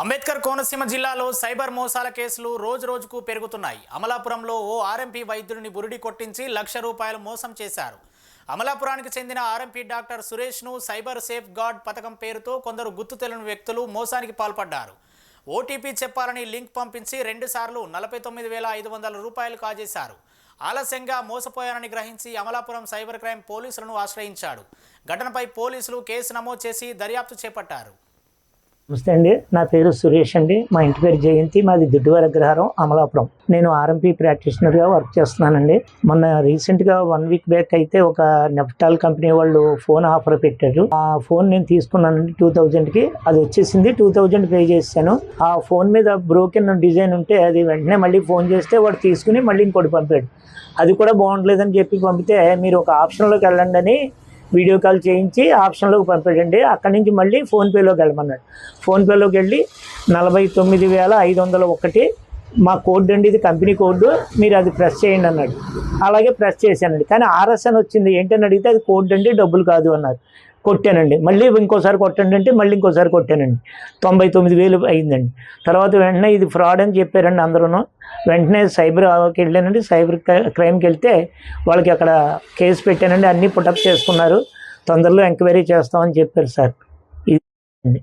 అంబేద్కర్ కోనసీమ జిల్లాలో సైబర్ మోసాల కేసులు రోజు రోజుకు పెరుగుతున్నాయి. అమలాపురంలో ఓ ఆర్ఎంపీ వైద్యుడిని బురిడి కొట్టించి లక్ష రూపాయలు మోసం చేశారు. అమలాపురానికి చెందిన ఆర్ఎంపీ డాక్టర్ సురేష్ను సైబర్ సేఫ్ గార్డ్ పథకం పేరుతో కొందరు గుర్తు తెలియని వ్యక్తులు మోసానికి పాల్పడ్డారు. ఓటీపీ చెప్పాలని లింక్ పంపించి రెండుసార్లు నలభై తొమ్మిది వేల ఐదు వందల రూపాయలు కాజేశారు. ఆలస్యంగా మోసపోయారని గ్రహించి అమలాపురం సైబర్ క్రైమ్ పోలీసులను ఆశ్రయించాడు. ఘటనపై పోలీసులు కేసు నమోదు చేసి దర్యాప్తు చేపట్టారు. నమస్తే అండి. నా పేరు సురేష్ అండి. మా ఇంటి పేరు జయంతి. మాది దుడ్డువారి అగ్రహారం అమలాపురం. నేను ఆర్ఎంపీ ప్రాక్టీషనర్గా వర్క్ చేస్తున్నానండి. మొన్న రీసెంట్గా వన్ వీక్ బ్యాక్ అయితే ఒక నెఫ్టాల్ కంపెనీ వాళ్ళు ఫోన్ ఆఫర్ పెట్టారు. ఆ ఫోన్ నేను తీసుకున్నానండి టూ థౌజండ్కి అది వచ్చేసింది టూ థౌజండ్ పే చేశాను. ఆ ఫోన్ మీద బ్రోకెన్ డిజైన్ ఉంటే అది వెంటనే మళ్ళీ ఫోన్ చేస్తే వాడు తీసుకుని మళ్ళీ ఇంకోటి పంపాడు. అది కూడా బాగుండలేదని చెప్పి పంపితే మీరు ఒక ఆప్షన్లోకి వెళ్ళండి అని వీడియో కాల్ చేయించి ఆప్షన్లోకి పంపాడండి అక్కడి నుంచి మళ్ళీ ఫోన్పేలోకి వెళ్ళమన్నాడు. ఫోన్పేలోకి వెళ్ళి నలభై తొమ్మిది వేల ఐదు వందల ఒకటి. మా కోడ్ అండి ఇది కంపెనీ కోడ్. మీరు అది ప్రెస్ చేయండి అన్నాడు. అలాగే ప్రెస్ చేశానండి. కానీ ఆర్ఎస్ అని వచ్చింది. ఏంటని అడిగితే అది కోడ్ అండి డబ్బులు కాదు అన్నారు. కొట్టానండి. మళ్ళీ ఇంకోసారి కొట్టండి అంటే మళ్ళీ ఇంకోసారి కొట్టానండి. తొంభై తొమ్మిది వేలు అయిందండి. తర్వాత వెంటనే ఇది ఫ్రాడ్ అని చెప్పారండి అందరూ వెంటనే సైబర్కి వెళ్ళానండి. సైబర్ క్రైమ్కి వెళ్తే వాళ్ళకి అక్కడ కేసు పెట్టానండి. అన్నీ పుటప్ చేసుకున్నారు. తొందరలో ఎంక్వైరీ చేస్తామని చెప్పారు సార్. ఇది